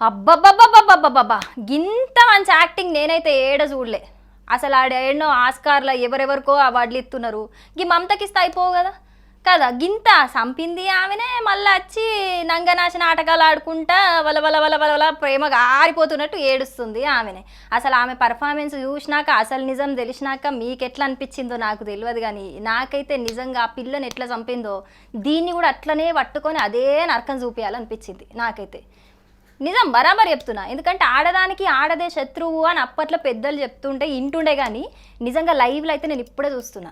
అబ్బబ్బబ్బబ్బబ్బబ్బబ్బా. గింత మంచి యాక్టింగ్ నేనైతే ఏడ చూడలే. అసలు ఆడ ఎన్నో ఆస్కార్లో ఎవరెవరికో అవార్డులు ఇస్తున్నారు గీ మమతకిస్తే అయిపోవు కదా. కదా గింత సంపింది ఆమెనే మళ్ళీ వచ్చి నంగనాశన ఆటకాలు ఆడుకుంటా వల వల వల వల వల ప్రేమగా ఆరిపోతున్నట్టు ఏడుస్తుంది ఆమెనే. అసలు ఆమె పర్ఫార్మెన్స్ చూసినాక అసలు నిజం తెలిసినాక మీకు ఎట్లా అనిపించిందో నాకు తెలియదు కానీ నాకైతే నిజంగా ఆ పిల్లని ఎట్లా చంపిందో దీన్ని కూడా అట్లనే పట్టుకొని అదే నరకం చూపించాలనిపించింది నాకైతే. నిజం బరాబర్ చెప్తున్నా. ఎందుకంటే ఆడదానికి ఆడదే శత్రువు అని అప్పట్లో పెద్దలు చెప్తుంటే ఇంటుండే కానీ నిజంగా లైవ్లో అయితే నేను ఇప్పుడే చూస్తున్నా.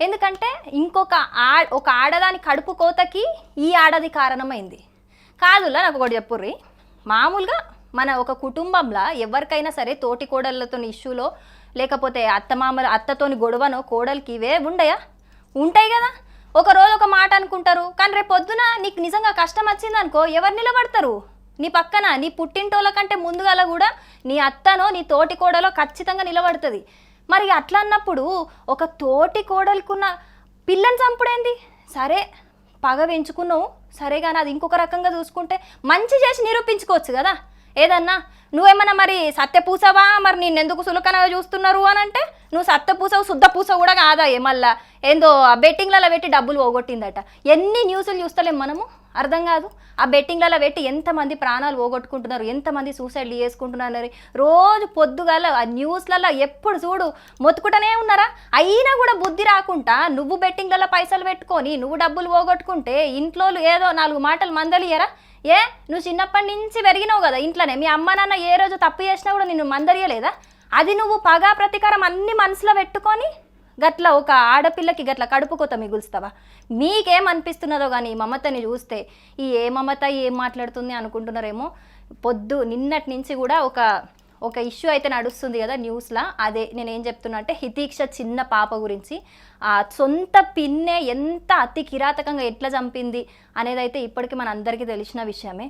ఎందుకంటే ఇంకొక ఆ ఒక ఆడదాని కడుపు కోతకి ఈ ఆడది కారణమైంది. కాదులా నాకు ఒకటి చెప్పుర్రి. మామూలుగా మన ఒక కుటుంబంలో ఎవరికైనా సరే తోటి కోడళ్ళతో ఇష్యూలో లేకపోతే అత్తమామల అత్తతోని గొడవనో కోడలికి ఇవే ఉండయా? ఉంటాయి కదా. ఒక రోజు ఒక మాట అనుకుంటారు కానీ రేపు పొద్దున నీకు నిజంగా కష్టం వచ్చింది అనుకో ఎవరు నిలబడతారు? నీ పక్కన నీ పుట్టింటోళ్ళ కంటే ముందుగాల కూడా నీ అత్తనో నీ తోటి కోడలో ఖచ్చితంగా నిలబడుతుంది. మరి అట్లా అన్నప్పుడు ఒక తోటి కోడలుకున్న పిల్లని చంపుడేంది? సరే పగ పెంచుకున్నావు. సరే కానీ అది ఇంకొక రకంగా చూసుకుంటే మంచి చేసి నిరూపించుకోవచ్చు కదా. ఏదన్నా నువ్వేమన్నా మరి సత్యపూసవా మరి నేను ఎందుకు సులకనగా చూస్తున్నారు అని అంటే నువ్వు సత్యపూసవు శుద్ధ పూస కూడా కాదా ఏ మళ్ళా. ఏందో బెట్టింగ్లలో పెట్టి డబ్బులు పోగొట్టిందట. ఎన్ని న్యూస్లు చూస్తలేం మనము? అర్థం కాదు. ఆ బెట్టింగ్లలో పెట్టి ఎంతమంది ప్రాణాలు పోగొట్టుకుంటున్నారు ఎంతమంది సూసైడ్లు చేసుకుంటున్నారు. రోజు పొద్దుగాల ఆ న్యూస్లలో ఎప్పుడు చూడు మొత్తుకుంటూనే ఉన్నారా? అయినా కూడా బుద్ధి రాకుండా నువ్వు బెట్టింగ్లలో పైసలు పెట్టుకొని నువ్వు డబ్బులు పోగొట్టుకుంటే ఇంట్లో ఏదో నాలుగు మాటలు మందలియరా ఏ? నువ్వు చిన్నప్పటి నుంచి పెరిగినావు కదా ఇంట్లోనే. మీ అమ్మ నాన్న ఏ రోజు తప్పు చేసినా కూడా నిన్ను మందరియలేదా అది నువ్వు పగా ప్రతీకారం అన్ని మనసులో పెట్టుకొని గట్ల ఒక ఆడపిల్లకి గట్ల కడుపు కొత్త మిగులుస్తావా? మీకేమనిపిస్తున్నదో కానీ ఈ మమతని చూస్తే ఈ ఏ మమత ఏం మాట్లాడుతుంది అనుకుంటున్నారేమో? పొద్దు నిన్నటి నుంచి కూడా ఒక ఒక ఇష్యూ అయితే నడుస్తుంది కదా న్యూస్లో. అదే నేను ఏం చెప్తున్నా అంటే హితీక్ష చిన్న పాప గురించి ఆ సొంత పిన్నే ఎంత అతి కిరాతకంగా ఎట్లా చంపింది అనేది అయితే ఇప్పటికీ మన అందరికీ తెలిసిన విషయమే.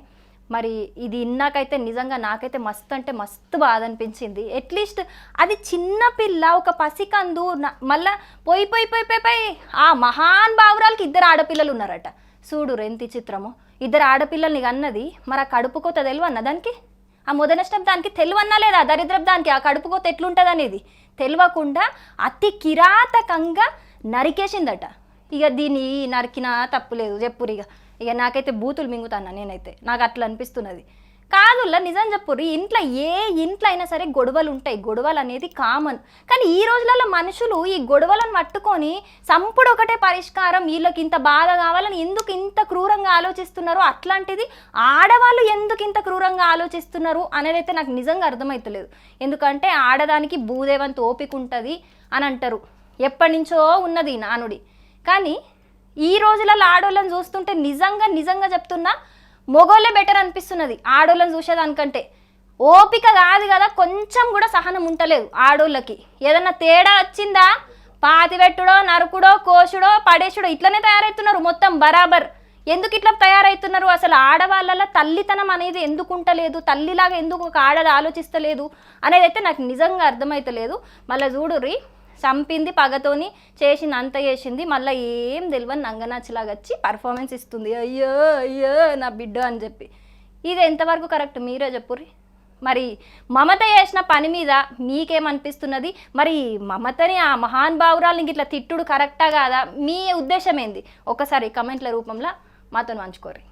మరి ఇది ఇన్నాకైతే నిజంగా నాకైతే మస్తు అంటే మస్తు బాధ అనిపించింది అట్లీస్ట్ అది చిన్న పిల్ల ఒక పసికందు మళ్ళా పోయి పోయి పోయి పోయి పోయి ఆ మహాన్ బావురాలకి ఇద్దరు ఆడపిల్లలు ఉన్నారట. చూడు ఎంత చిత్రము. ఇద్దరు ఆడపిల్లల్ని అన్నది మరి ఆ కడుపు కోత తెలివన్న దానికి? ఆ మొదనష్టం దానికి తెలివన్నా లేదా? దరిద్రపు దానికి? ఆ కడుపు కోత ఎట్లుంటుంది అనేది తెలియకుండా అతి కిరాతకంగా నరికేసిందట. ఇక దీన్ని నరికినా తప్పులేదు చెప్పురిగా ఇక నాకైతే బూతులు మింగుతాను నేనైతే. నాకు అట్లా అనిపిస్తున్నది. కాదుల్లా నిజం చెప్పుర్రి. ఇంట్లో ఏ ఇంట్లో అయినా సరే గొడవలు ఉంటాయి. గొడవలు అనేది కామన్. కానీ ఈ రోజులలో మనుషులు ఈ గొడవలను పట్టుకొని సంపుడు ఒకటే పరిష్కారం వీళ్ళకి ఇంత బాధ కావాలని ఎందుకు ఇంత క్రూరంగా ఆలోచిస్తున్నారో అట్లాంటిది ఆడవాళ్ళు ఎందుకు ఇంత క్రూరంగా ఆలోచిస్తున్నారు అనేది అయితే నాకు నిజంగా అర్థమవుతలేదు ఎందుకంటే ఆడదానికి భూదేవంత ఓపిక ఉంటుంది అని అంటారు. ఎప్పటి నుంచో ఉన్నది ఈ నానుడి. కానీ ఈ రోజులలో ఆడోళ్ళని చూస్తుంటే నిజంగా నిజంగా చెప్తున్నా మొగోళ్ళే బెటర్ అనిపిస్తున్నది. ఆడోళ్ళని చూసేదానికంటే. ఓపిక కాదు కదా కొంచెం కూడా సహనం ఉండలేదు ఆడోళ్ళకి. ఏదన్నా తేడా వచ్చిందా? పాతి పెట్టుడో నరుకుడో కోసుడో పడేసుడో ఇట్లనే తయారవుతున్నారు మొత్తం బరాబర్. ఎందుకు ఇట్లా తయారవుతున్నారు అసలు ఆడవాళ్ళ తల్లితనం అనేది ఎందుకు ఉంటలేదు తల్లిలాగా ఎందుకు ఒక ఆడది ఆలోచిస్తలేదు? అనేది అయితే నాకు నిజంగా అర్థమైతలేదు. మళ్ళీ చూడుర్రి. చంపింది పగతోని చేసింది అంత చేసింది మళ్ళీ ఏం తెలియని నంగనచ్చలాగా వచ్చి పర్ఫార్మెన్స్ ఇస్తుంది. అయ్యో అయ్యో నా బిడ్డ అని చెప్పి. ఇది ఎంతవరకు కరెక్ట్? మీరే చెప్పుర్రి. మరి మమత చేసిన పని మీద మీకేమనిపిస్తున్నది? మరి మమతని ఆ మహాన్ భావురాలని ఇట్లా తిట్టుడు కరెక్టా కాదా? మీ ఉద్దేశం ఏంది? ఒకసారి కమెంట్ల రూపంలో మాతో పంచుకోర్రి.